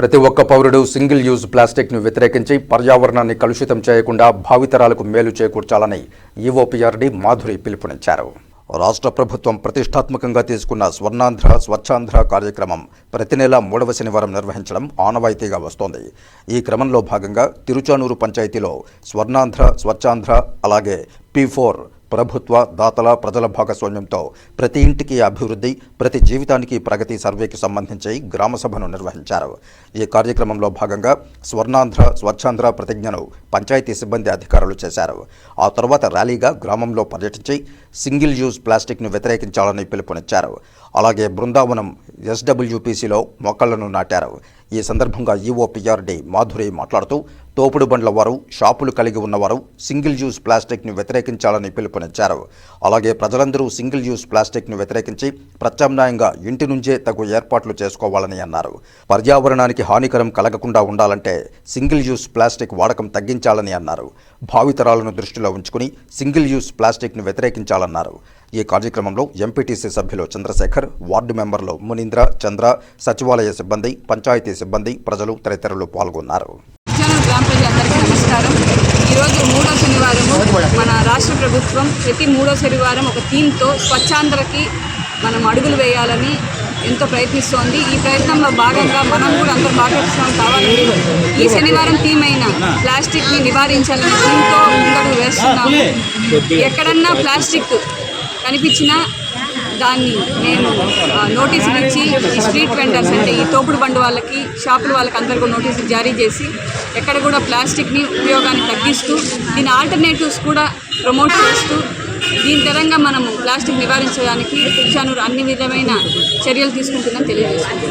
ప్రతి ఒక్క పౌరుడు సింగిల్ యూజ్ ప్లాస్టిక్ను వ్యతిరేకించి పర్యావరణాన్ని కలుషితం చేయకుండా భావితరాలకు మేలు చేకూర్చాలని ఈఓపీఆర్డీ మాధురి పిలుపునిచ్చారు. రాష్ట్ర ప్రభుత్వం ప్రతిష్టాత్మకంగా తీసుకున్న స్వర్ణాంధ్ర స్వచ్ఛాంధ్ర కార్యక్రమం ప్రతి నెల మూడవ శనివారం నిర్వహించడం ఆనవాయితీగా వస్తోంది. ఈ క్రమంలో భాగంగా తిరుచానూరు పంచాయతీలో స్వర్ణాంధ్ర స్వచ్ఛాంధ్ర అలాగే పీ ఫోర్ ప్రభుత్వ దాతల ప్రజల భాగస్వామ్యంతో ప్రతి ఇంటికి అభివృద్ధి ప్రతి జీవితానికి ప్రగతి సర్వేకి సంబంధించి గ్రామసభను నిర్వహించారు. ఈ కార్యక్రమంలో భాగంగా స్వర్ణాంధ్ర స్వచ్ఛాంధ్ర ప్రతిజ్ఞను పంచాయతీ సిబ్బంది అధికారులు చేశారు. ఆ తర్వాత ర్యాలీగా గ్రామంలో పర్యటించి సింగిల్ యూజ్ ప్లాస్టిక్ను వ్యతిరేకించాలని పిలుపునిచ్చారు. అలాగే బృందావనం ఎస్డబ్ల్యూపీసీలో మొక్కలను నాటారు. ఈ సందర్భంగా ఈఓపీఆర్డీ మాధురి మాట్లాడుతూ తోపుడు బండ్ల వారు షాపులు కలిగి ఉన్నవారు సింగిల్ యూజ్ ప్లాస్టిక్ను వ్యతిరేకించాలని పిలుపునిచ్చారు. అలాగే ప్రజలందరూ సింగిల్ యూజ్ ప్లాస్టిక్ను వ్యతిరేకించి ప్రత్యామ్నాయంగా ఇంటి నుంచే తగు ఏర్పాట్లు చేసుకోవాలని అన్నారు. పర్యావరణానికి హానికరం కలగకుండా ఉండాలంటే సింగిల్ యూజ్ ప్లాస్టిక్ వాడకం తగ్గించాలని అన్నారు. భావితరాలను దృష్టిలో ఉంచుకుని సింగిల్ యూజ్ ప్లాస్టిక్ను వ్యతిరేకించాలన్నారు. ఈ కార్యక్రమంలో ఎంపీటీసీ సభ్యులు చంద్రశేఖర్ వార్డు మెంబర్లు మునీంద్ర చంద్ర సచివాలయ సిబ్బంది పంచాయతీ సిబ్బంది ప్రజలు తదితరులు పాల్గొన్నారు. నమస్కారం. ఈరోజు మూడో శనివారము. మన రాష్ట్ర ప్రభుత్వం ప్రతి మూడో శనివారం ఒక థీమ్తో స్వచ్ఛాంధ్రకి మనం అడుగులు వేయాలని ఎంతో ప్రయత్నిస్తోంది. ఈ ప్రయత్నంలో భాగంగా మనం కూడా అందరూ భాగస్వామి కావాలని ఈ శనివారం థీమ్ అయిన ప్లాస్టిక్ని నివారించాలని థీమ్తో ముందడుగు వేస్తున్నాము. ఎక్కడన్నా ప్లాస్టిక్ కనిపించినా దాన్ని మేము నోటీసులు ఇచ్చి ఈ స్ట్రీట్ వెండర్స్ అంటే ఈ తోపుడు బండి వాళ్ళకి షాపుల వాళ్ళకి అందరికీ నోటీసులు జారీ చేసి ఎక్కడ కూడా ప్లాస్టిక్ని ఉపయోగాన్ని తగ్గిస్తూ దీని ఆల్టర్నేటివ్స్ కూడా ప్రమోట్ చేస్తూ దీని తరంగా మనము ప్లాస్టిక్ నివారించడానికి తిరుచానూరు అన్ని విధమైన చర్యలు తీసుకుంటుందని తెలియజేస్తుంది